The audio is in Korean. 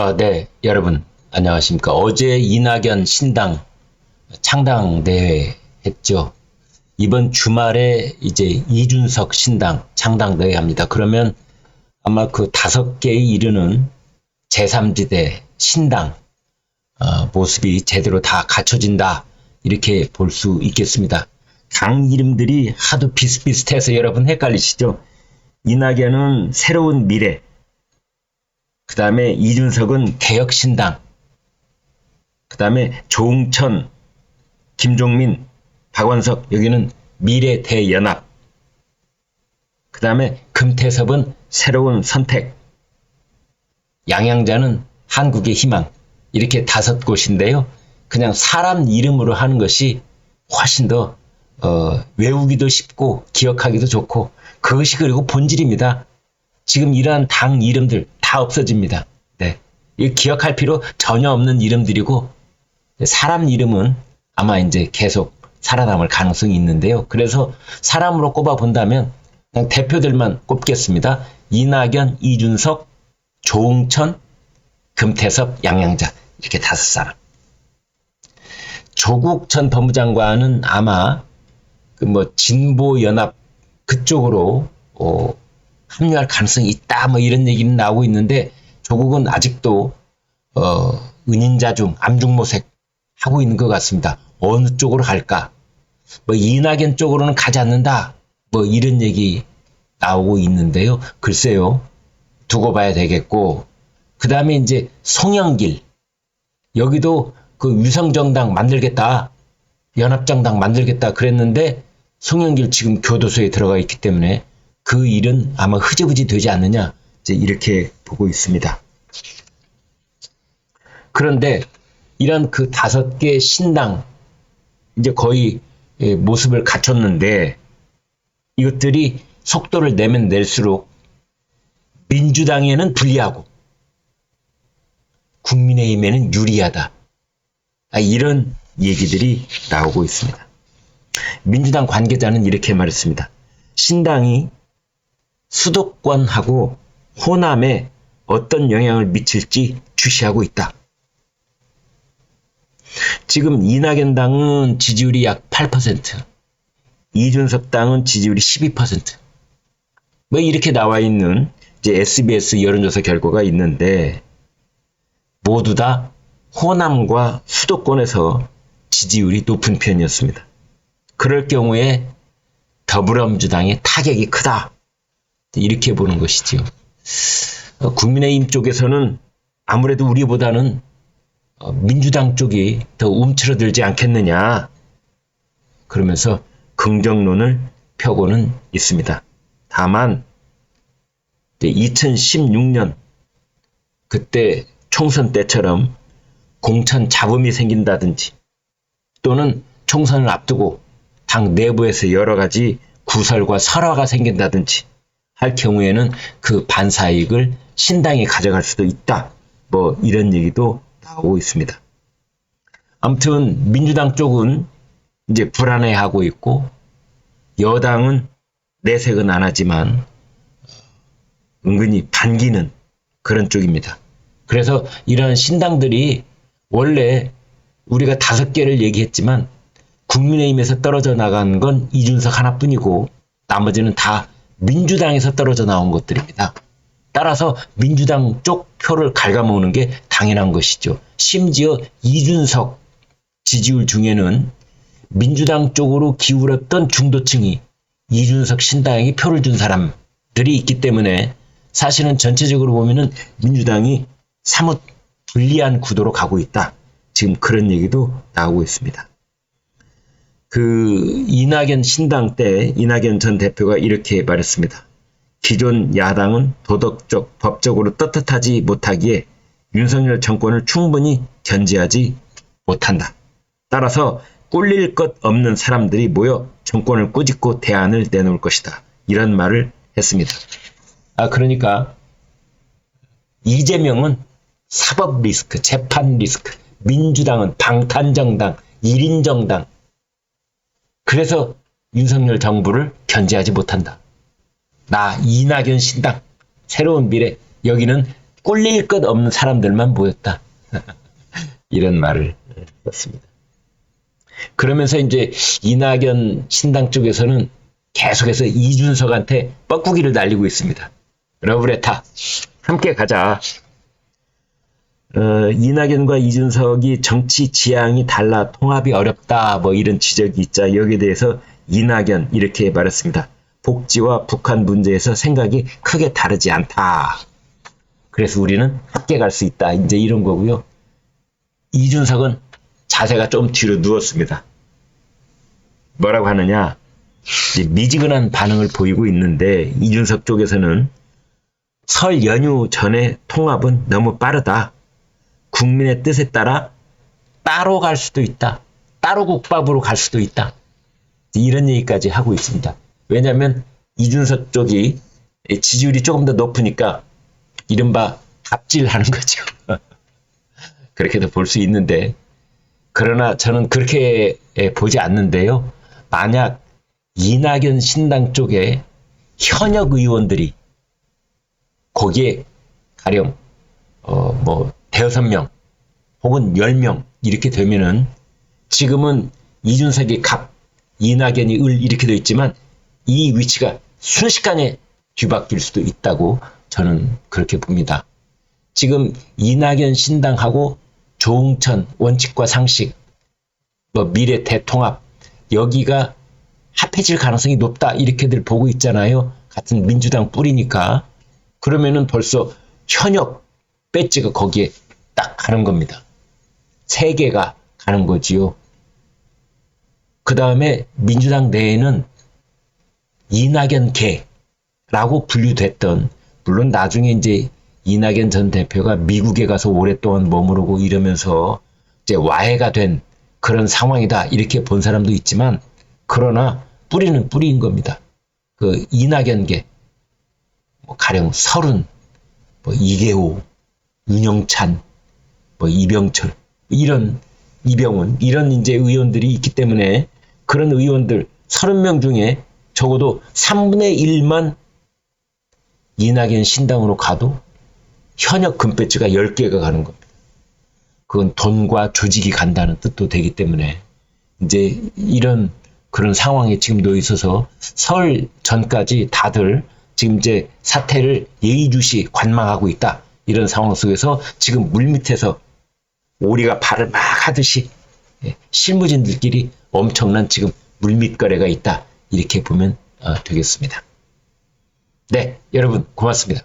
아, 네, 여러분 안녕하십니까? 어제 이낙연 신당 창당 대회 했죠. 이번 주말에 이제 이준석 신당 창당 대회 합니다. 그러면 아마 그 다섯 개에 이르는 제3지대 신당 어, 모습이 제대로 다 갖춰진다 이렇게 볼 수 있겠습니다. 당 이름들이 하도 비슷비슷해서 여러분 헷갈리시죠? 이낙연은 새로운 미래, 그 다음에 이준석은 개혁신당, 그 다음에 조웅천, 김종민, 박원석 여기는 미래 대연합, 그 다음에 금태섭은 새로운 선택, 양양자는 한국의 희망 이렇게 다섯 곳인데요. 그냥 사람 이름으로 하는 것이 훨씬 더 어, 외우기도 쉽고 기억하기도 좋고 그것이 그리고 본질입니다. 지금 이러한 당 이름들 다 없어집니다. 네. 이 기억할 필요 전혀 없는 이름들이고 사람 이름은 아마 이제 계속 살아남을 가능성이 있는데요. 그래서 사람으로 꼽아 본다면 그냥 대표들만 꼽겠습니다. 이낙연, 이준석, 조응천, 금태섭, 양양자 이렇게 다섯 사람. 조국 전 법무장관은 아마 그 뭐 진보 연합 그쪽으로 어, 합류할 가능성이 있다 뭐 이런 얘기는 나오고 있는데 조국은 아직도 어, 은인자중 암중모색 하고 있는 것 같습니다. 어느 쪽으로 갈까? 뭐 이낙연 쪽으로는 가지 않는다. 뭐 이런 얘기 나오고 있는데요. 글쎄요. 두고 봐야 되겠고 그 다음에 이제 송영길 여기도 그 위성정당 만들겠다. 연합정당 만들겠다 그랬는데 송영길 지금 교도소에 들어가 있기 때문에 그 일은 아마 흐지부지 되지 않느냐 이제 이렇게 보고 있습니다. 그런데 이런 그 다섯 개 신당 이제 거의 예, 모습을 갖췄는데 이것들이 속도를 내면 낼수록 민주당에는 불리하고 국민의힘에는 유리하다. 아, 이런 얘기들이 나오고 있습니다. 민주당 관계자는 이렇게 말했습니다. 신당이 수도권하고 호남에 어떤 영향을 미칠지 주시하고 있다. 지금 이낙연 당은 지지율이 약 8%, 이준석 당은 지지율이 12%. 뭐 이렇게 나와 있는 이제 SBS 여론조사 결과가 있는데 모두 다 호남과 수도권에서 지지율이 높은 편이었습니다. 그럴 경우에 더불어민주당의 타격이 크다. 이렇게 보는 것이지요. 어, 국민의힘 쪽에서는 아무래도 우리보다는 어, 민주당 쪽이 더 움츠러들지 않겠느냐. 그러면서 긍정론을 펴고는 있습니다. 다만 2016년 그때 총선 때처럼 공천 잡음이 생긴다든지 또는 총선을 앞두고 당 내부에서 여러 가지 구설과 설화가 생긴다든지 할 경우에는 그 반사이익을 신당이 가져갈 수도 있다. 뭐 이런 얘기도 나오고 있습니다. 아무튼 민주당 쪽은 이제 불안해하고 있고 여당은 내색은 안 하지만 은근히 반기는 그런 쪽입니다. 그래서 이런 신당들이 원래 우리가 다섯 개를 얘기했지만 국민의힘에서 떨어져 나간 건 이준석 하나뿐이고 나머지는 다 민주당에서 떨어져 나온 것들입니다. 따라서 민주당 쪽 표를 갉아먹는 게 당연한 것이죠. 심지어 이준석 지지율 중에는 민주당 쪽으로 기울었던 중도층이 이준석 신당에게 표를 준 사람들이 있기 때문에 사실은 전체적으로 보면은 민주당이 사뭇 불리한 구도로 가고 있다. 지금 그런 얘기도 나오고 있습니다. 그 이낙연 신당 때 이낙연 전 대표가 이렇게 말했습니다. 기존 야당은 도덕적, 법적으로 떳떳하지 못하기에 윤석열 정권을 충분히 견제하지 못한다. 따라서 꿀릴 것 없는 사람들이 모여 정권을 꾸짖고 대안을 내놓을 것이다. 이런 말을 했습니다. 아, 그러니까 이재명은 사법 리스크, 재판 리스크, 민주당은 방탄정당, 1인 정당, 그래서 윤석열 정부를 견제하지 못한다. 나 이낙연 신당 새로운 미래 여기는 꿀릴 것 없는 사람들만 모였다. 이런 말을 썼습니다. 그러면서 이제 이낙연 신당 쪽에서는 계속해서 이준석한테 뻐꾸기를 날리고 있습니다. 러브레타 함께 가자. 어, 이낙연과 이준석이 정치 지향이 달라 통합이 어렵다 뭐 이런 지적이 있자 여기에 대해서 이낙연 이렇게 말했습니다. 복지와 북한 문제에서 생각이 크게 다르지 않다. 그래서 우리는 함께 갈 수 있다. 이제 이런 거고요. 이준석은 자세가 좀 뒤로 누웠습니다. 뭐라고 하느냐? 미지근한 반응을 보이고 있는데 이준석 쪽에서는 설 연휴 전에 통합은 너무 빠르다. 국민의 뜻에 따라 따로 갈 수도 있다. 따로 국밥으로 갈 수도 있다. 이런 얘기까지 하고 있습니다. 왜냐하면 이준석 쪽이 지지율이 조금 더 높으니까 이른바 갑질하는 거죠. 그렇게도 볼 수 있는데 그러나 저는 그렇게 보지 않는데요. 만약 이낙연 신당 쪽에 현역 의원들이 거기에 가령 어 뭐 대여섯 명 혹은 열 명 이렇게 되면은 지금은 이준석이 갑 이낙연이 을 이렇게 돼 있지만 이 위치가 순식간에 뒤바뀔 수도 있다고 저는 그렇게 봅니다. 지금 이낙연 신당하고 조응천 원칙과 상식 뭐 미래 대통합 여기가 합해질 가능성이 높다 이렇게들 보고 있잖아요. 같은 민주당 뿌리니까 그러면은 벌써 현역 배지가 거기에 딱 가는 겁니다. 세 개가 가는 거지요. 그 다음에 민주당 내에는 이낙연 개라고 분류됐던 물론 나중에 이제 이낙연 전 대표가 미국에 가서 오랫동안 머무르고 이러면서 이제 와해가 된 그런 상황이다 이렇게 본 사람도 있지만 그러나 뿌리는 뿌리인 겁니다. 그 이낙연계 뭐 가령 설은 뭐 이계호, 윤영찬, 뭐 이병철 이런 이병훈 이런 이제 의원들이 있기 때문에 그런 의원들 30명 중에 적어도 3분의 1만 이낙연 신당으로 가도 현역 금배지가 10개가 가는 겁니다. 그건 돈과 조직이 간다는 뜻도 되기 때문에 이제 이런 그런 상황에 지금 놓여 있어서 설 전까지 다들 지금 이제 사태를 예의주시 관망하고 있다. 이런 상황 속에서 지금 물밑에서 오리가 발을 막 하듯이 예, 실무진들끼리 엄청난 지금 물밑거래가 있다. 이렇게 보면 어, 되겠습니다. 네, 여러분 고맙습니다.